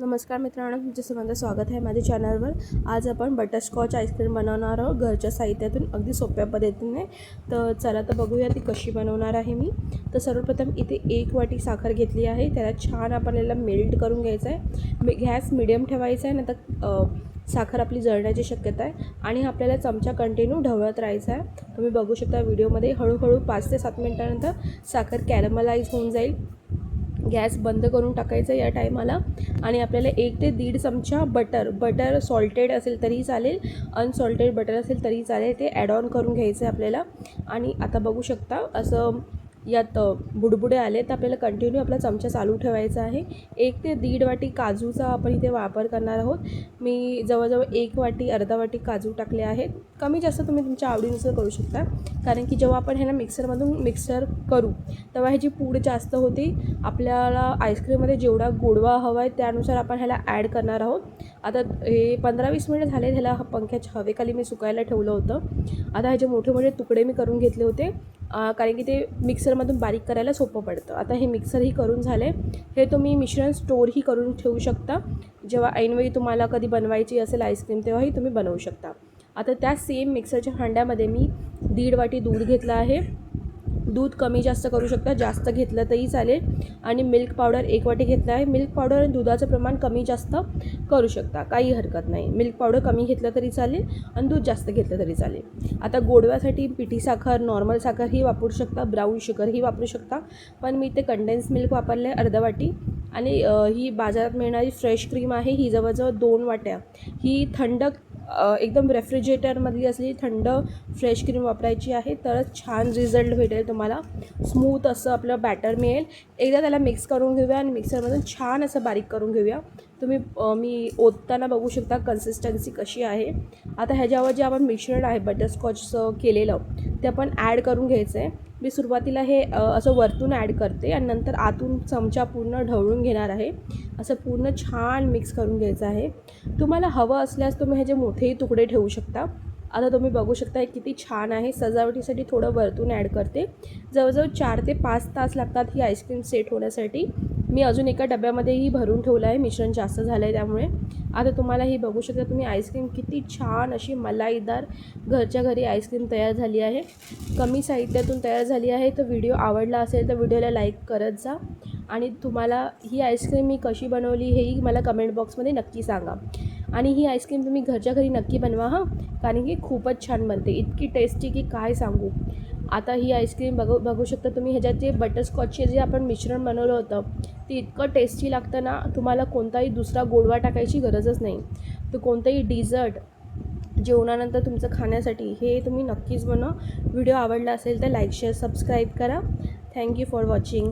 नमस्कार मित्रांनो तुमचं सर्वांचं स्वागत आहे माझ्या चॅनलवर. आज आपण बटरस्कॉच आईस्क्रीम बनवणार आहोत. घरच्या साहित्यातून अगदी सोप्या पद्धतीने. तर चला तर बघूया ती कशी बनवणार आहे मी. तर सर्वप्रथम इथे एक वाटी साखर घेतली आहे. त्याला छान आपल्याला मेल्ट करून घ्यायचं आहे. मी गॅस मिडियम ठेवायचा आहे नंतर साखर आपली जळण्याची शक्यता आहे. आणि आपल्याला चमचा कंटिन्यू ढवळत राहायचा आहे. तुम्ही बघू शकता व्हिडिओमध्ये हळूहळू पाच ते सात मिनटानंतर साखर कॅरमलाईज होऊन जाईल. गॅस बंद करून टाकायचं या टायमाला. आणि आपल्याला एक ते दीड चमचा बटर बटर सॉल्टेड असेल तरी चालेल अनसॉल्टेड बटर असेल तरी चालेल ते ॲड ऑन करून घ्यायचं आहे आपल्याला. आणि आता बघू शकता असं यात बुडबुडे आले तर आपल्याला कंटिन्यू आपला चमचा चालू ठेवायचा आहे. एक ते दीड वाटी काजूचा आपण इथे वापर करणार आहोत. मी जवळजवळ एक वाटी अर्धा वाटी काजू टाकले आहेत. कमी जास्त तुम्ही तुमच्या आवडीनुसार करू शकता. कारण की जेव्हा आपण ह्याला मिक्सरमधून मिक्सर करू तेव्हा ह्याची पूड जास्त होते. आपल्याला आईस्क्रीममध्ये जेवढा गोडवा हवा आहे त्यानुसार आपण ह्याला ॲड करणार आहोत. आता हे पंधरा वीस मिनिट झाले ह्याला पंख्याच्या हवेखाली मी सुकायला ठेवलं होतं. आता ह्याचे मोठे मोठे तुकडे मी करून घेतले होते. कारण की ते मिक्सरमधून बारीक करायला सोपं पडतं. आता हे मिक्सरही करून झाले हे तुम्ही मिश्रण स्टोरही करून ठेवू शकता. जेव्हा ऐनवेळी तुम्हाला कधी बनवायची असेल आईस्क्रीम तेव्हाही तुम्ही बनवू शकता. आता त्या सेम मिक्सरच्या भांड्यामध्ये मी दीड वाटी दूध घेतलं आहे. दूध कमी जास्त करू शकता जास्त घेतलं तरी चालेल. आणि मिल्क पावडर एक वाटी घेतलं आहे. मिल्क पावडर आणि दुधाचं प्रमाण कमी जास्त करू शकता. काही हरकत नाही. मिल्क पावडर कमी घेतलं तरी चालेल आणि दूध जास्त घेतलं तरी चालेल. आता गोडव्यासाठी पिठी साखर नॉर्मल साखर ही वापरू शकता ब्राऊन शुगरही वापरू शकता. पण मी ते कंडेन्स मिल्क वापरले आहे अर्धा वाटी. आणि ही बाजारात मिळणारी फ्रेश क्रीम आहे. ही जवळजवळ दोन वाट्या. ही थंड एकदम रेफ्रिजरेटरमधली असली थंड फ्रेश क्रीम वापरायची आहे तरच छान रिझल्ट भेटेल तुम्हाला. स्मूथ असं आपलं बॅटर मिळेल. एकदा त्याला मिक्स करून घेऊया आणि मिक्सरमधून छान असं बारीक करून घेऊया. तुम्ही मी ओतताना बघू शकता कन्सिस्टन्सी कशी आहे. आता ह्याच्यावर जे आपण मिश्रण आहे बटरस्कॉचचं केलेलं ते आपण ॲड करून घ्यायचं आहे मी सुरुवातीला हे असं वरतून ॲड करते आणि नंतर आतून चमचा पूर्ण ढवळून घेणार आहे. असं पूर्ण छान मिक्स करून घ्यायचं आहे. तुम्हाला हवं असल्यास तुम्ही ह्याचे मोठेही तुकडे ठेवू शकता. आता तुम्ही बघू शकता किती छान आहे. सजावटीसाठी थोडं वरतून ॲड करते. जवळजवळ चार ते पाच तास लागतात ही आईस्क्रीम सेट होण्यासाठी. मी अजून एका डब्यामध्येही भरून ठेवलं आहे. मिश्रण जास्त झालं आहे त्यामुळे. आता तुम्हाला ही बघू शकता तुम्ही आईस्क्रीम किती छान अशी मलाईदार घरच्या घरी आईस्क्रीम तयार झाली आहे. कमी साहित्यातून तयार झाली आहे. तर व्हिडिओ आवडला असेल तर व्हिडिओला लाईक करत जा. आणि तुम्हाला ही आईस्क्रीम मी कशी बनवली हेही मला कमेंट बॉक्समध्ये नक्की सांगा. आणि ही आईस्क्रीम तुम्ही घरच्या घरी नक्की बनवा हां. कारण की खूपच छान बनते. इतकी टेस्टी की काय सांगू. आता ही आईस्क्रीम बघू बघू शकता तुम्ही ह्याच्यात जे बटरस्कॉचचे जे आपण मिश्रण बनवलं होतं ते इतकं टेस्टी लागतं ना तुम्हाला कोणताही दुसरा गोडवा टाकायची गरजच नाही. तर कोणतंही डिझर्ट जेवणानंतर तुमचं खाण्यासाठी हे तुम्ही नक्कीच बनवा. व्हिडिओ आवडला असेल तर लाईक शेअर सबस्क्राईब करा. Thank you for watching